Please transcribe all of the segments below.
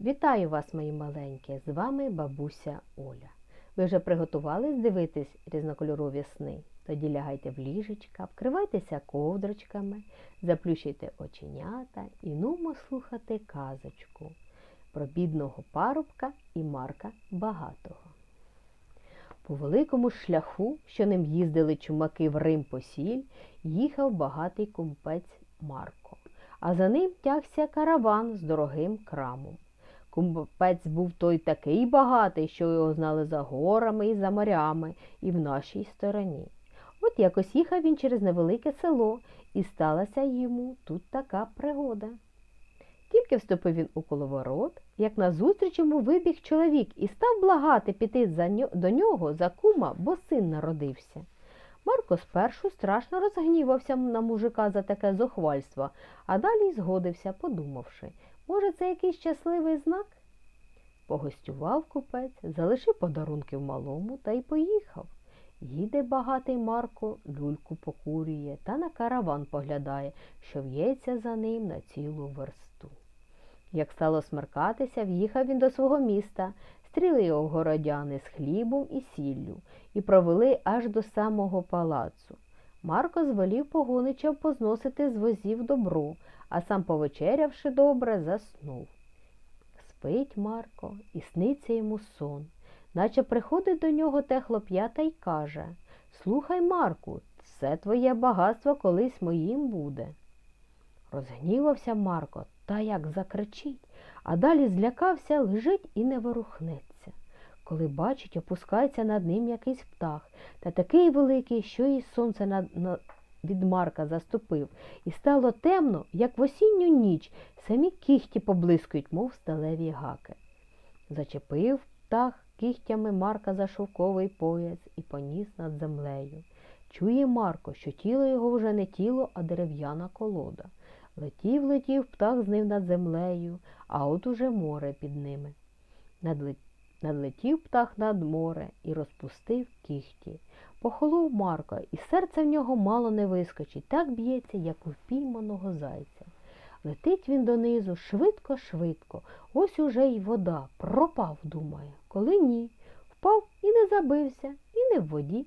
Вітаю вас, мої маленькі! З вами бабуся Оля. Ви вже приготувались дивитись різнокольорові сни? Тоді лягайте в ліжечка, вкривайтеся ковдрочками, заплющуйте оченята і нумо слухати казочку про бідного парубка і Марка Багатого. По великому шляху, що ним їздили чумаки в Рим по сіль, їхав багатий кумпець Марко, а за ним тягся караван з дорогим крамом. Кумпець був той такий багатий, що його знали за горами і за морями, і в нашій стороні. От якось їхав він через невелике село, і сталася йому тут така пригода. Тільки вступив він у коловорот, як назустріч йому вибіг чоловік і став благати піти за ньо- до нього за кума, бо син народився. Марко спершу страшно розгнівався на мужика за таке зухвальство, а далі згодився, подумавши, може, це якийсь щасливий знак? Погостював купець, залишив подарунки в малому та й поїхав. Їде багатий Марко, люльку покурює та на караван поглядає, що в'ється за ним на цілу версту. Як стало смеркатися, в'їхав він до свого міста, стріли його городяни з хлібом і сіллю і провели аж до самого палацу. Марко звелів погоничам позносити з возів добро, а сам, повечерявши добре, заснув. Спить Марко і сниться йому сон, наче приходить до нього те хлоп'ята й каже Слухай, Марку, все твоє багатство колись моїм буде. Розгнівався Марко та як закричить, а далі злякався, лежить і не ворухнеться. Коли бачить, опускається над ним якийсь птах, та такий великий, що і сонце над, на- від Марка заступив, і стало темно, як в осінню ніч, самі кіхті поблискують, мов сталеві гаки. Зачепив птах кігтями Марка за шовковий пояс і поніс над землею. Чує Марко, що тіло його вже не тіло, а дерев'яна колода. Летів, летів птах з ним над землею, а от уже море під ними. Надле- Надлетів птах над море і розпустив кіхті. Похолов Марко, і серце в нього мало не вискочить, так б'ється, як у впійманого зайця. Летить він донизу швидко, швидко. Ось уже й вода. Пропав, думає. Коли ні. Впав і не забився, і не в воді.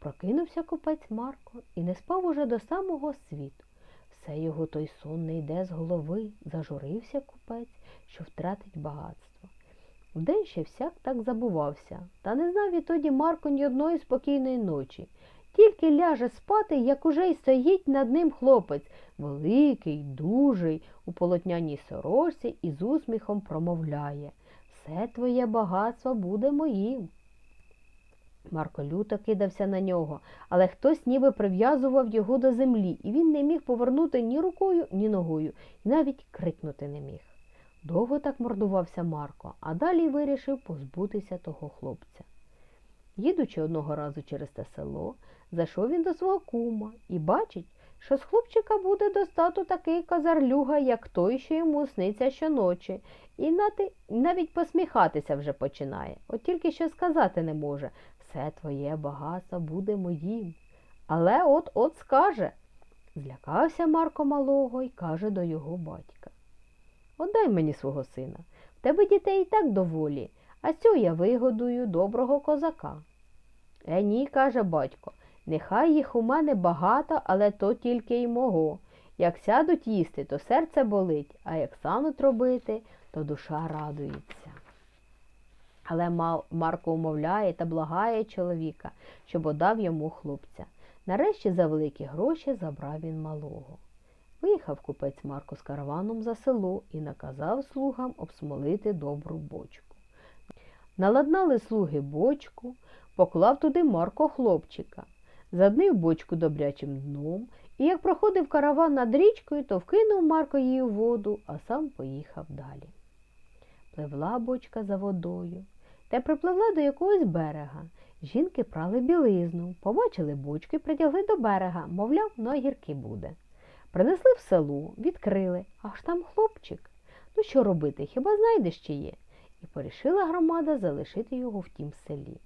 Прокинувся купець Марко і не спав уже до самого світу. Все його той сон не йде з голови, зажурився купець, що втратить багатство. Вдень ще всяк так забувався, та не знав відтоді Марко ні одної спокійної ночі. Тільки ляже спати, як уже й стоїть над ним хлопець, великий, дужий, у полотняній сорочці і з усміхом промовляє Все твоє багатство буде моїм. Марко люто кидався на нього, але хтось ніби прив'язував його до землі, і він не міг повернути ні рукою, ні ногою, і навіть крикнути не міг. Довго так мордувався Марко, а далі вирішив позбутися того хлопця. Їдучи одного разу через те село, зайшов він до свого кума і бачить, що з хлопчика буде достату такий козарлюга, як той, що йому сниться щоночі, і навіть посміхатися вже починає, от тільки що сказати не може все твоє багатство буде моїм. Але от-от скаже. Злякався Марко малого і каже до його батька. Отдай мені свого сина. В тебе дітей і так доволі, а цього я вигодую доброго козака. Е, ні, каже батько, нехай їх у мене багато, але то тільки й мого. Як сядуть їсти, то серце болить, а як стануть робити, то душа радується. Але Марко умовляє та благає чоловіка, щоб одав йому хлопця. Нарешті за великі гроші забрав він малого. Виїхав купець Марко з караваном за село і наказав слугам обсмолити добру бочку. Наладнали слуги бочку, поклав туди Марко хлопчика, заднив бочку добрячим дном, і як проходив караван над річкою, то вкинув Марко її у воду, а сам поїхав далі. Пливла бочка за водою та припливла до якогось берега. Жінки прали білизну, побачили бочки, притягли до берега, мовляв, на гірки буде. Принесли в село, відкрили, аж там хлопчик. Ну що робити, хіба знайдеш чи є? І порішила громада залишити його в тім селі.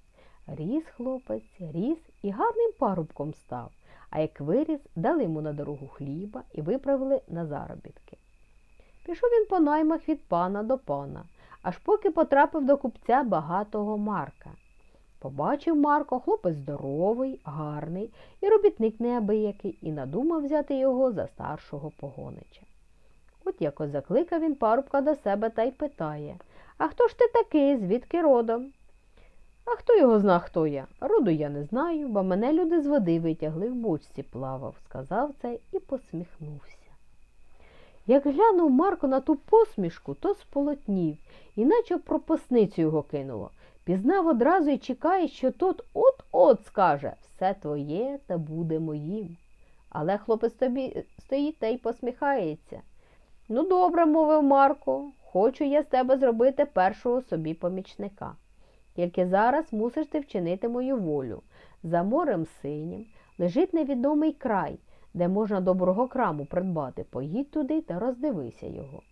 Ріс хлопець, ріс і гарним парубком став, а як виріс, дали йому на дорогу хліба і виправили на заробітки. Пішов він по наймах від пана до пана, аж поки потрапив до купця багатого Марка. Побачив Марко, хлопець здоровий, гарний і робітник неабиякий, і надумав взяти його за старшого погонича. От якось закликав він парубка до себе та й питає А хто ж ти такий, звідки родом? А хто його зна, хто я? Роду я не знаю, бо мене люди з води витягли в бочці плавав, сказав це і посміхнувся. Як глянув Марко на ту посмішку, то сполотнів, іначе пропасницю його кинуло. Пізнав одразу і чекає, що тот от-от скаже все твоє та буде моїм. Але хлопець тобі стоїть та й посміхається. Ну, добре, мовив Марко, хочу я з тебе зробити першого собі помічника. Тільки зараз мусиш ти вчинити мою волю. За морем синім лежить невідомий край, де можна доброго краму придбати. Поїдь туди та роздивися його.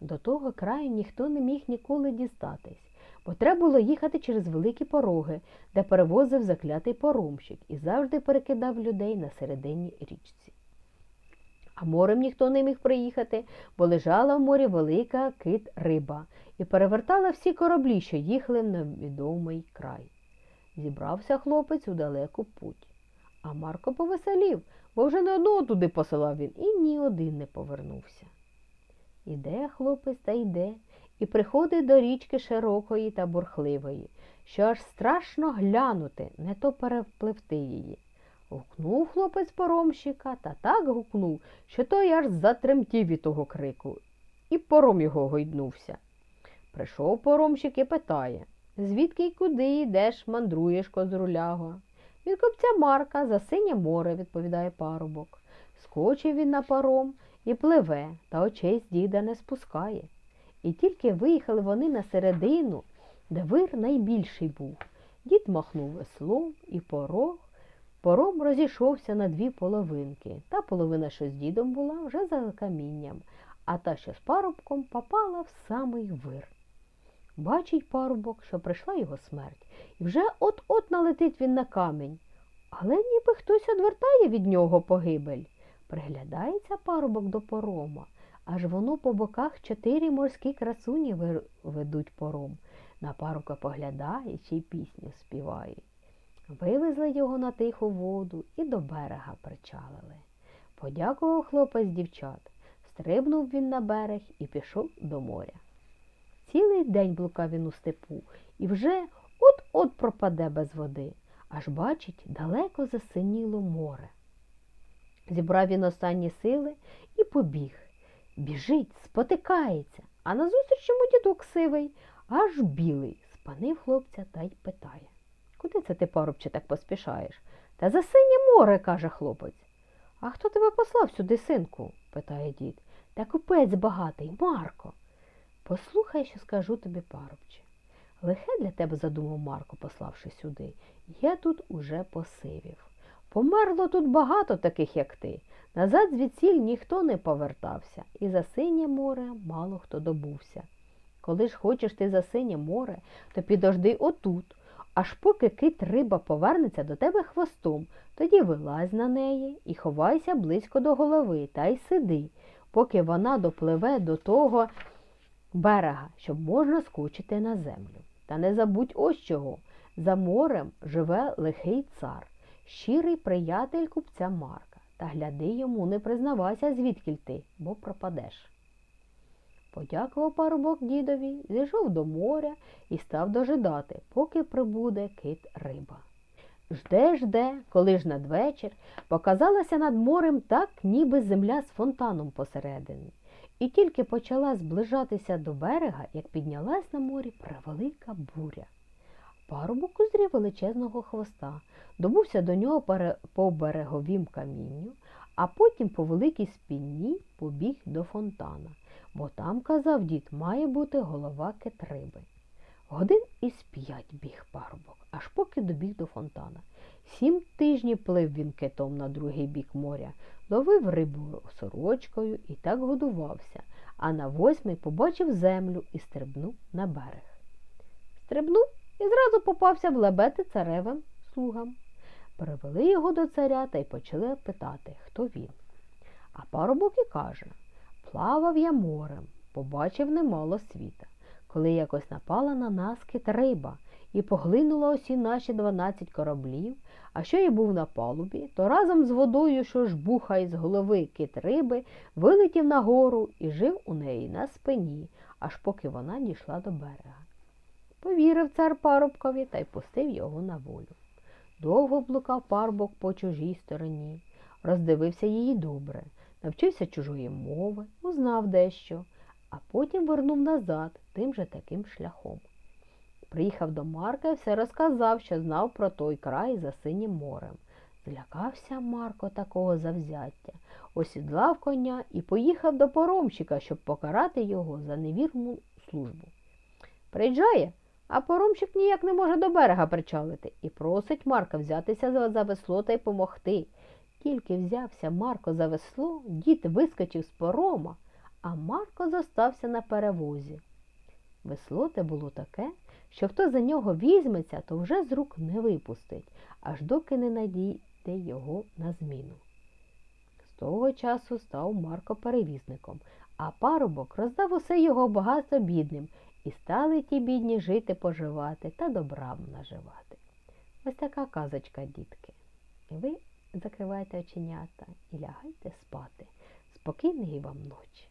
До того краю ніхто не міг ніколи дістатись, бо треба було їхати через великі пороги, де перевозив заклятий поромщик і завжди перекидав людей на середині річці. А морем ніхто не міг приїхати, бо лежала в морі велика кит риба і перевертала всі кораблі, що їхали в невідомий край. Зібрався хлопець у далеку путь. А Марко повеселів, бо вже не одного туди посилав він і ні один не повернувся. Іде хлопець та йде, і приходить до річки широкої та бурхливої, що аж страшно глянути, не то перепливти її. Гукнув хлопець поромщика та так гукнув, що той аж затремтів від того крику, і пором його гойднувся. Прийшов поромщик і питає звідки й куди йдеш, мандруєш, козруляго? Від копця Марка за синє море, відповідає парубок. Скочив він на паром і пливе, та очей з діда не спускає. І тільки виїхали вони на середину, де вир найбільший був. Дід махнув веслом і порог. Пором розійшовся на дві половинки. Та половина, що з дідом була, вже за камінням, а та, що з парубком, попала в самий вир. Бачить парубок, що прийшла його смерть, і вже от-от налетить він на камінь. Але ніби хтось одвертає від нього погибель. Приглядається парубок до порома, аж воно по боках чотири морські красуні ведуть пором. На парубка поглядає чи й пісню співає. Вивезли його на тиху воду і до берега причалили. Подякував хлопець дівчат, стрибнув він на берег і пішов до моря. Цілий день блукав він у степу і вже от-от пропаде без води, аж бачить, далеко засиніло море. Зібрав він останні сили і побіг. Біжить, спотикається, а назустріч йому дідок сивий, аж білий, спанив хлопця та й питає Куди це ти, парубче, так поспішаєш? Та за синє море, каже хлопець. А хто тебе послав сюди, синку? питає дід. Та купець багатий, Марко. Послухай, що скажу тобі, парубче. Лихе для тебе задумав Марко, пославши сюди. Я тут уже посивів. Померло тут багато таких, як ти. Назад звідсіль ніхто не повертався, і за синє море мало хто добувся. Коли ж хочеш ти за синє море, то підожди отут, аж поки кит риба повернеться до тебе хвостом, тоді вилазь на неї і ховайся близько до голови та й сиди, поки вона допливе до того берега, щоб можна скочити на землю. Та не забудь ось чого. За морем живе лихий цар, щирий приятель купця Марка. Та гляди йому, не признавайся, звідкіль ти, бо пропадеш. Подякував парубок дідові, зійшов до моря і став дожидати, поки прибуде кит риба. Жде, жде, коли ж надвечір показалася над морем так, ніби земля з фонтаном посередині. І тільки почала зближатися до берега, як піднялась на морі превелика буря. Парубок узрів величезного хвоста, добувся до нього по береговім камінню, а потім по великій спінні побіг до фонтана, бо там, казав дід, має бути голова кетриби. Годин із п'ять біг парубок, аж поки добіг до фонтана. Сім тижнів плив він китом на другий бік моря, ловив рибу сорочкою і так годувався, а на восьмий побачив землю і стрибнув на берег. Стрибнув і зразу попався в лебети царевим слугам. Привели його до царя та й почали питати, хто він. А парубок і каже Плавав я морем, побачив немало світа, коли якось напала на нас кит риба і поглинула усі наші дванадцять кораблів, а що і був на палубі, то разом з водою, що ж бухає з голови кит риби, вилетів нагору і жив у неї на спині, аж поки вона дійшла до берега. Повірив цар парубкові та й пустив його на волю. Довго блукав парубок по чужій стороні, роздивився її добре, навчився чужої мови, узнав дещо, а потім вернув назад тим же таким шляхом. Приїхав до Марка і все розказав, що знав про той край за синім морем. Злякався Марко такого завзяття, осідлав коня і поїхав до поромщика, щоб покарати його за невірну службу. Приїжджає, а поромщик ніяк не може до берега причалити і просить Марка взятися за- весло та й помогти. Тільки взявся Марко за весло, дід вискочив з порома, а Марко зостався на перевозі. Весло те було таке, що хто за нього візьметься, то вже з рук не випустить, аж доки не надійде його на зміну. З того часу став Марко перевізником, а парубок роздав усе його багатство бідним, і стали ті бідні жити, поживати та добрам наживати. Ось така казочка, дітки. І ви закривайте оченята і лягайте спати. Спокійної вам ночі.